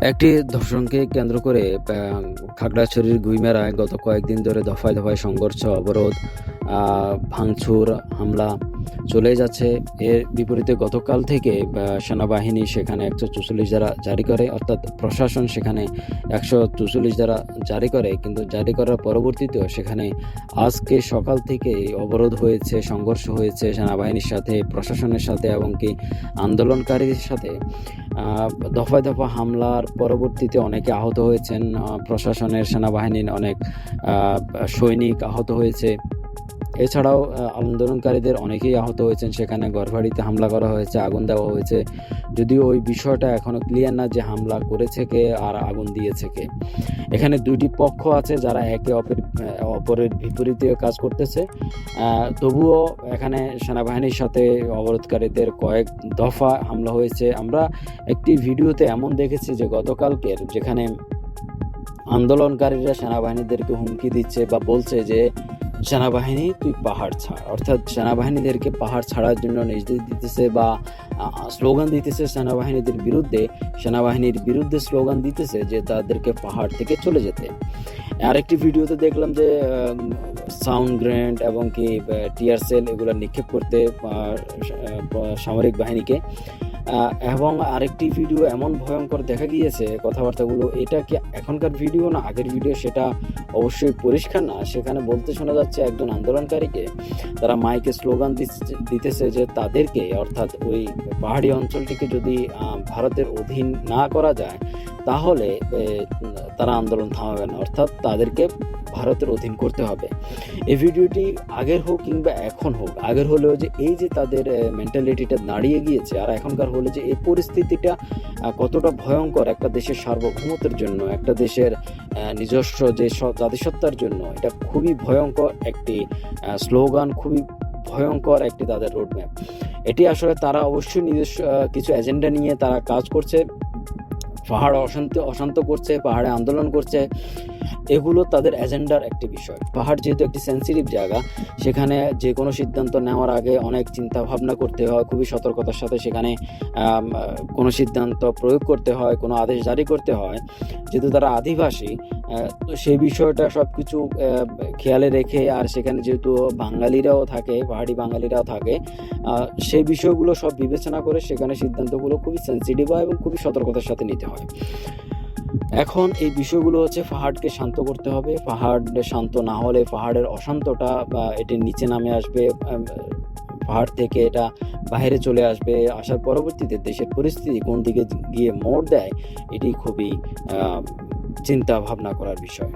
একটি ধর্ষণকে কেন্দ্র করে খাগড়াছড়ির গুইমেরায় গত কয়েকদিন ধরে দফায় দফায় সংঘর্ষ, অবরোধ ভাঙচুর, হামলা চলে যাচ্ছে। এর বিপরীতে গতকাল থেকে সেনাবাহিনী সেখানে একশো চুচল্লিশ দ্বারা জারি করে, অর্থাৎ প্রশাসন সেখানে একশো চুচল্লিশ দ্বারা জারি করে। কিন্তু জারি করার পরবর্তীতেও সেখানে আজকে সকাল থেকে অবরোধ হয়েছে, সংঘর্ষ হয়েছে সেনাবাহিনীর সাথে, প্রশাসনের সাথে এবং কি আন্দোলনকারীদের সাথে। দফায় দফা হামলার পরবর্তীতে অনেকে আহত হয়েছেন। প্রশাসনের সেনাবাহিনীর অনেক সৈনিক আহত হয়েছে। এছাড়াও আন্দোলনকারীদের অনেকেই আহত হয়েছেন। সেখানে ঘরবাড়িতে হামলা করা হয়েছে, আগুন দেওয়া হয়েছে। যদিও ওই বিষয়টা এখনও ক্লিয়ার না যে হামলা করেছে কে আর আগুন দিয়েছে কে। এখানে দুইটি পক্ষ আছে যারা একে অপরের অপরের বিপরীতে কাজ করতেছে। তবুও এখানে সেনাবাহিনীর সাথে অবরোধকারীদের কয়েক দফা হামলা হয়েছে। আমরা একটি ভিডিওতে এমন দেখেছি যে গতকালকের যেখানে আন্দোলনকারীরা সেনাবাহিনীদেরকে হুমকি দিচ্ছে বা বলছে যে সেনাবাহিনী, তুই পাহাড় ছাড়। অর্থাৎ সেনাবাহিনীদেরকে পাহাড় ছাড়ার জন্য নির্দেশ দিতেছে বা স্লোগান দিতেছে সেনাবাহিনীদের বিরুদ্ধে। সেনাবাহিনীর বিরুদ্ধে স্লোগান দিতেছে যে তাদেরকে পাহাড় থেকে চলে যেতে। আরেকটি ভিডিওতে দেখলাম যে সাউন্ড গ্রেন্ড এবং কি টিয়ার সেল এগুলো নিক্ষেপ করতে সামরিক বাহিনীকে এবং আরেকটি ভিডিও এমন ভয়ঙ্কর দেখা গিয়েছে কথাবার্তাগুলো, এটা কি এখনকার ভিডিও না আগের ভিডিও সেটা অবশ্যই পরিষ্কার না? সেখানে বলতে শোনা যাচ্ছে একজন আন্দোলনকারীকে, তারা মাইকে স্লোগান দিতেছে যে তাদেরকে, অর্থাৎ ওই পাহাড়ি অঞ্চলটিকে যদি ভারতের অধীন না করা যায়, তাহলে তারা আন্দোলন থামাবে না। অর্থাৎ তাদেরকে ভারতের অধীন করতে হবে। এই ভিডিওটি আগের হোক কিংবা এখন হোক, আগের হলেও যে এই যে তাদের মেন্টালিটিটা দাঁড়িয়ে গিয়েছে আর এখনকার হলে যে এই পরিস্থিতিটা কতটা ভয়ঙ্কর একটা দেশের সার্বভৌমত্বের জন্য, একটা দেশের নিজস্ব যে জাতিসত্তার জন্য, এটা খুবই ভয়ঙ্কর একটি স্লোগান, খুবই ভয়ঙ্কর একটি তাদের রোডম্যাপ এটি আসলে তারা অবশ্যই নিজস্ব কিছু এজেন্ডা নিয়ে তারা কাজ করছে, পাহাড় অশান্ত অশান্ত করছে, পাহাড়ে আন্দোলন করছে এগুলো তাদের এজেন্ডার একটি বিষয়। পাহাড় যেহেতু একটি সেন্সিটিভ জায়গা, সেখানে যে কোনো সিদ্ধান্ত নেওয়ার আগে অনেক চিন্তা ভাবনা করতে হয়, খুবই সতর্কতার সাথে সেখানে কোনো সিদ্ধান্ত প্রয়োগ করতে হয়, কোনো আদেশ জারি করতে হয়। যেহেতু তারা আদিবাসী তো সেই বিষয়টা সব কিছু খেয়ালে রেখে আর সেখানে যেহেতু বাঙালিরাও থাকে, পাহাড়ি বাঙালিরাও থাকে সেই বিষয়গুলো সব বিবেচনা করে সেখানে সিদ্ধান্তগুলো খুবই সেন্সিটিভ হয় এবং খুবই সতর্কতার সাথে নিতে হয়। এখন এই বিষয়গুলো হচ্ছে পাহাড়কে শান্ত করতে হবে। পাহাড় শান্ত না হলে পাহাড়ের অশান্তটা বা এটির নিচে নামে আসবে পাহাড় থেকে এটা বাইরে চলে আসবে। আসার পরবর্তীতে দেশের পরিস্থিতি কোন দিকে গিয়ে মোড় দেয়, এটি খুবই চিন্তা ভাবনা করার বিষয়।